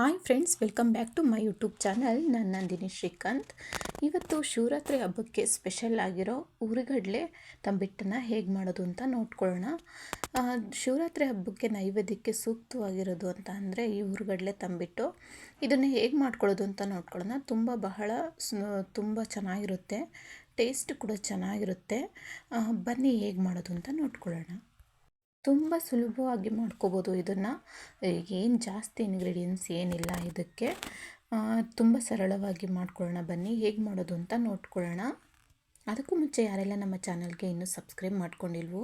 Hi friends, welcome back to my YouTube channel. ನಾನು ನಂದಿನಿ ಶ್ರೀಕಾಂತ್. ಇವತ್ತು ಶಿವರಾತ್ರಿ ಹಬ್ಬಕ್ಕೆ ಸ್ಪೆಷಲ್ ಆಗಿರೋ ಉರಿಗಡಲೆ ತಂಬಿಟ್ಟನ್ನು ಹೇಗೆ ಮಾಡೋದು ಅಂತ ನೋಡ್ಕೊಳ್ಳೋಣ. ಶಿವರಾತ್ರಿ ಹಬ್ಬಕ್ಕೆ ನೈವೇದ್ಯಕ್ಕೆ ಸೂಕ್ತವಾಗಿರೋದು ಅಂತ ಅಂದರೆ ಈ ಉರುಗಡಲೆ ತಂಬಿಟ್ಟು ಇದನ್ನು ಹೇಗೆ ಮಾಡ್ಕೊಳ್ಳೋದು ಅಂತ ನೋಡ್ಕೊಳ್ಳೋಣ. ತುಂಬ ಬಹಳ ತುಂಬ ಚೆನ್ನಾಗಿರುತ್ತೆ. ಟೇಸ್ಟ್ ಕೂಡ ಚೆನ್ನಾಗಿರುತ್ತೆ. ಬನ್ನಿ ಹೇಗೆ ಮಾಡೋದು ಅಂತ ನೋಡ್ಕೊಳ್ಳೋಣ. ತುಂಬ ಸುಲಭವಾಗಿ ಮಾಡ್ಕೋಬೋದು ಇದನ್ನು. ಏನು ಜಾಸ್ತಿ ಇಂಗ್ರೀಡಿಯೆಂಟ್ಸ್ ಏನಿಲ್ಲ ಇದಕ್ಕೆ. ತುಂಬ ಸರಳವಾಗಿ ಮಾಡ್ಕೊಳ್ಳೋಣ ಬನ್ನಿ. ಹೇಗೆ ಮಾಡೋದು ಅಂತ ನೋಡ್ಕೊಳ್ಳೋಣ. ಅದಕ್ಕೂ ಮುಂಚೆ ಯಾರೆಲ್ಲ ನಮ್ಮ ಚಾನಲ್ಗೆ ಇನ್ನೂ ಸಬ್ಸ್ಕ್ರೈಬ್ ಮಾಡ್ಕೊಂಡಿಲ್ವೋ,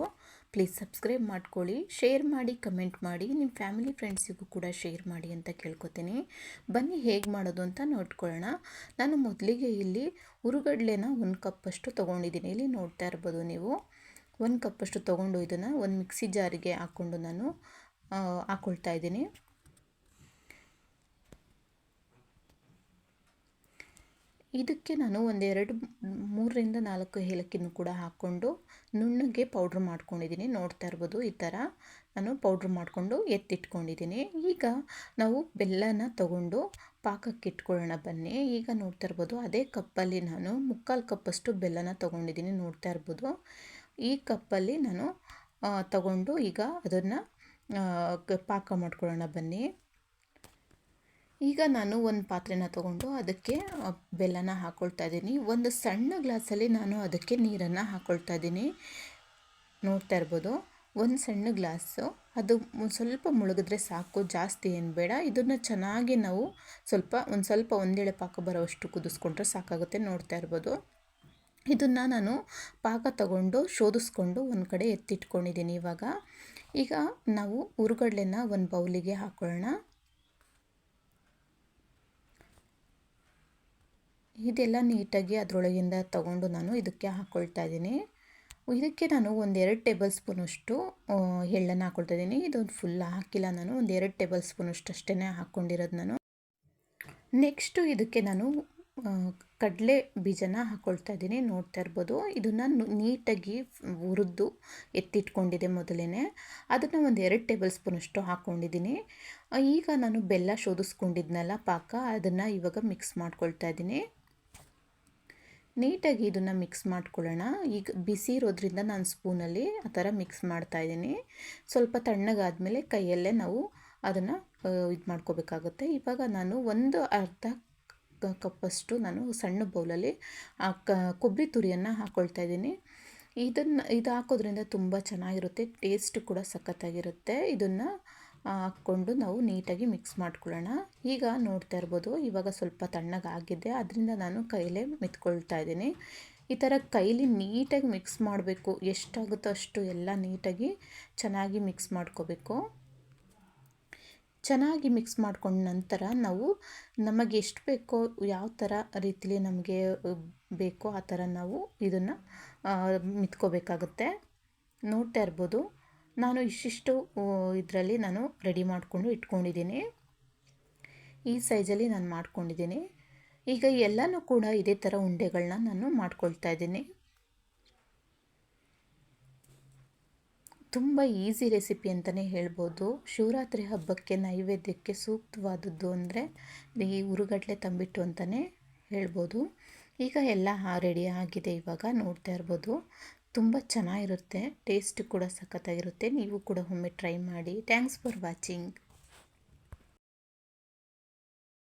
ಪ್ಲೀಸ್ ಸಬ್ಸ್ಕ್ರೈಬ್ ಮಾಡ್ಕೊಳ್ಳಿ. ಶೇರ್ ಮಾಡಿ, ಕಮೆಂಟ್ ಮಾಡಿ. ನಿಮ್ಮ ಫ್ಯಾಮಿಲಿ ಫ್ರೆಂಡ್ಸಿಗೂ ಕೂಡ ಶೇರ್ ಮಾಡಿ ಅಂತ ಕೇಳ್ಕೊತೀನಿ. ಬನ್ನಿ ಹೇಗೆ ಮಾಡೋದು ಅಂತ ನೋಡ್ಕೊಳ್ಳೋಣ. ನಾನು ಮೊದಲಿಗೆ ಇಲ್ಲಿ ಉರುಗಡ್ಲೆನ ಒಂದು ಕಪ್ಪಷ್ಟು ತೊಗೊಂಡಿದ್ದೀನಿ. ಇಲ್ಲಿ ನೋಡ್ತಾ ಇರ್ಬೋದು ನೀವು. ಒಂದು ಕಪ್ಪಷ್ಟು ತೊಗೊಂಡು ಇದನ್ನು ಒಂದು ಮಿಕ್ಸಿ ಜಾರಿಗೆ ಹಾಕ್ಕೊಂಡು ನಾನು ಹಾಕ್ಕೊಳ್ತಾ ಇದ್ದೀನಿ. ಇದಕ್ಕೆ ನಾನು ಒಂದೆರಡು, ಮೂರರಿಂದ ನಾಲ್ಕು ಏಲಕ್ಕಿನೂ ಕೂಡ ಹಾಕ್ಕೊಂಡು ನುಣ್ಣಗೆ ಪೌಡ್ರ್ ಮಾಡ್ಕೊಂಡಿದ್ದೀನಿ. ನೋಡ್ತಾ ಇರ್ಬೋದು ಈ ಥರ ನಾನು ಪೌಡ್ರ್ ಮಾಡಿಕೊಂಡು ಎತ್ತಿಟ್ಕೊಂಡಿದ್ದೀನಿ. ಈಗ ನಾವು ಬೆಲ್ಲನ ತಗೊಂಡು ಪಾಕಕ್ಕೆ ಇಟ್ಕೊಳ್ಳೋಣ ಬನ್ನಿ. ಈಗ ನೋಡ್ತಾ ಇರ್ಬೋದು ಅದೇ ಕಪ್ಪಲ್ಲಿ ನಾನು ಮುಕ್ಕಾಲು ಕಪ್ಪಷ್ಟು ಬೆಲ್ಲನ ತೊಗೊಂಡಿದ್ದೀನಿ. ನೋಡ್ತಾ ಇರ್ಬೋದು. ಈ ಕಪ್ಪಲ್ಲಿ ನಾನು ತಗೊಂಡು ಈಗ ಅದನ್ನು ಪಾಕ ಮಾಡ್ಕೊಳ್ಳೋಣ ಬನ್ನಿ. ಈಗ ನಾನು ಒಂದು ಪಾತ್ರೆನ ತಗೊಂಡು ಅದಕ್ಕೆ ಬೆಲ್ಲನ ಹಾಕ್ಕೊಳ್ತಾ ಇದ್ದೀನಿ. ಒಂದು ಸಣ್ಣ ಗ್ಲಾಸಲ್ಲಿ ನಾನು ಅದಕ್ಕೆ ನೀರನ್ನು ಹಾಕ್ಕೊಳ್ತಾ ಇದ್ದೀನಿ. ನೋಡ್ತಾ ಇರ್ಬೋದು, ಒಂದು ಸಣ್ಣ ಗ್ಲಾಸು. ಅದು ಸ್ವಲ್ಪ ಮುಳುಗಿದ್ರೆ ಸಾಕು, ಜಾಸ್ತಿ ಏನು ಬೇಡ. ಇದನ್ನು ಚೆನ್ನಾಗಿ ನಾವು ಸ್ವಲ್ಪ, ಒಂದು ಸ್ವಲ್ಪ ಒಂದೇಳೆ ಪಾಕ ಬರೋವಷ್ಟು ಕುದಿಸ್ಕೊಂಡ್ರೆ ಸಾಕಾಗುತ್ತೆ ನೋಡ್ತಾ ಇರ್ಬೋದು. ಇದನ್ನು ನಾನು ಪಾಕ ತಗೊಂಡು ಶೋಧಿಸ್ಕೊಂಡು ಒಂದು ಕಡೆ ಎತ್ತಿಟ್ಕೊಂಡಿದ್ದೀನಿ ಇವಾಗ. ಈಗ ನಾವು ಉರುಗಡ್ಲೆನ ಒಂದು ಬೌಲಿಗೆ ಹಾಕೊಳ್ಳೋಣ. ಇದೆಲ್ಲ ನೀಟಾಗಿ ಅದರೊಳಗಿಂದ ತಗೊಂಡು ನಾನು ಇದಕ್ಕೆ ಹಾಕ್ಕೊಳ್ತಾ ಇದ್ದೀನಿ. ಇದಕ್ಕೆ ನಾನು ಒಂದು ಎರಡು ಟೇಬಲ್ ಸ್ಪೂನಷ್ಟು ಎಳ್ಳನ್ನು ಹಾಕ್ಕೊಳ್ತಾ ಇದ್ದೀನಿ. ಇದೊಂದು ಫುಲ್ ಹಾಕಿಲ್ಲ ನಾನು, ಒಂದು ಎರಡು ಟೇಬಲ್ ಸ್ಪೂನಷ್ಟು ಅಷ್ಟೇ ಹಾಕ್ಕೊಂಡಿರೋದು ನಾನು. ನೆಕ್ಸ್ಟು ಇದಕ್ಕೆ ನಾನು ಕಡಲೆ ಬೀಜನ ಹಾಕ್ಕೊಳ್ತಾ ಇದ್ದೀನಿ, ನೋಡ್ತಾ ಇರ್ಬೋದು. ಇದನ್ನು ನೀಟಾಗಿ ಹುರಿದು ಎತ್ತಿಟ್ಕೊಂಡಿದೆ ಮೊದಲೇ ಅದನ್ನು ಒಂದು ಎರಡು ಟೇಬಲ್ ಸ್ಪೂನಷ್ಟು ಹಾಕ್ಕೊಂಡಿದ್ದೀನಿ ಈಗ ನಾನು ಬೆಲ್ಲ ಶೋಧಿಸ್ಕೊಂಡಿದ್ನಲ್ಲ ಪಾಕ, ಅದನ್ನು ಇವಾಗ ಮಿಕ್ಸ್ ಮಾಡ್ಕೊಳ್ತಾ ಇದ್ದೀನಿ. ನೀಟಾಗಿ ಇದನ್ನು ಮಿಕ್ಸ್ ಮಾಡ್ಕೊಳ್ಳೋಣ. ಈಗ ಬಿಸಿ ಇರೋದ್ರಿಂದ ನಾನು ಸ್ಪೂನಲ್ಲಿ ಆ ಥರ ಮಿಕ್ಸ್ ಮಾಡ್ತಾ ಇದ್ದೀನಿ. ಸ್ವಲ್ಪ ತಣ್ಣಗಾದಮೇಲೆ ಕೈಯಲ್ಲೇ ನಾವು ಅದನ್ನು ಇದು ಮಾಡ್ಕೋಬೇಕಾಗುತ್ತೆ ಇವಾಗ ನಾನು ಒಂದು ಅರ್ಧ ಕಪ್ಪಷ್ಟು ನಾನು ಸಣ್ಣ ಬೌಲಲ್ಲಿ, ಆ ಕ, ಕೊಬ್ಬರಿ ತುರಿಯನ್ನು ಹಾಕ್ಕೊಳ್ತಾ ಇದ್ದೀನಿ. ಇದನ್ನು, ಇದು ಹಾಕೋದ್ರಿಂದ ತುಂಬ ಚೆನ್ನಾಗಿರುತ್ತೆ, ಟೇಸ್ಟ್ ಕೂಡ ಸಖತ್ತಾಗಿರುತ್ತೆ. ಇದನ್ನು ಹಾಕ್ಕೊಂಡು ನಾವು ನೀಟಾಗಿ ಮಿಕ್ಸ್ ಮಾಡ್ಕೊಳ್ಳೋಣ. ಈಗ ನೋಡ್ತಾ ಇರ್ಬೋದು, ಇವಾಗ ಸ್ವಲ್ಪ ತಣ್ಣಗಾಗಿದೆ ಅದರಿಂದ ನಾನು ಕೈಲೇ ಮೆತ್ಕೊಳ್ತಾ ಇದ್ದೀನಿ. ಈ ಥರ ಕೈಲಿ ನೀಟಾಗಿ ಮಿಕ್ಸ್ ಮಾಡಬೇಕು, ಎಷ್ಟಾಗುತ್ತೋ ಅಷ್ಟು ಎಲ್ಲ ನೀಟಾಗಿ ಚೆನ್ನಾಗಿ ಮಿಕ್ಸ್ ಮಾಡ್ಕೋಬೇಕು. ಚೆನ್ನಾಗಿ ಮಿಕ್ಸ್ ಮಾಡ್ಕೊಂಡ ನಂತರ ನಾವು ನಮಗೆ ಎಷ್ಟು ಬೇಕೋ ಯಾವ ಥರ ರೀತಿಲಿ ನಮಗೆ ಬೇಕೋ ಆ ಥರ ನಾವು ಇದನ್ನು ಮಿತ್ಕೋಬೇಕಾಗುತ್ತೆ. ನೋಡ್ತಾ ಇರ್ಬೋದು. ನಾನು ಇಷ್ಟಿಷ್ಟು ಇದರಲ್ಲಿ ನಾನು ರೆಡಿ ಮಾಡಿಕೊಂಡು ಇಟ್ಕೊಂಡಿದ್ದೀನಿ. ಈ ಸೈಜಲ್ಲಿ ನಾನು ಮಾಡ್ಕೊಂಡಿದ್ದೀನಿ. ಈಗ ಎಲ್ಲನೂ ಕೂಡ ಇದೇ ಥರ ಉಂಡೆಗಳನ್ನ ನಾನು ಮಾಡ್ಕೊಳ್ತಾ ಇದ್ದೀನಿ. ತುಂಬ ಈಸಿ ರೆಸಿಪಿ ಅಂತಲೇ ಹೇಳ್ಬೋದು. ಶಿವರಾತ್ರಿ ಹಬ್ಬಕ್ಕೆ ನೈವೇದ್ಯಕ್ಕೆ ಸೂಕ್ತವಾದದ್ದು ಅಂದರೆ ಈ ಉರುಗಡ್ಲೆ ತಂಬಿಟ್ಟು ಅಂತಲೇ ಹೇಳ್ಬೋದು. ಈಗ ಎಲ್ಲ ರೆಡಿ ಆಗಿದೆ ಇವಾಗ ನೋಡ್ತಾ ಇರ್ಬೋದು. ತುಂಬ ಚೆನ್ನಾಗಿರುತ್ತೆ ಟೇಸ್ಟ್ ಕೂಡ ಸಖತ್ತಾಗಿರುತ್ತೆ. ನೀವು ಕೂಡ ಒಮ್ಮೆ ಟ್ರೈ ಮಾಡಿ. Thanks for watching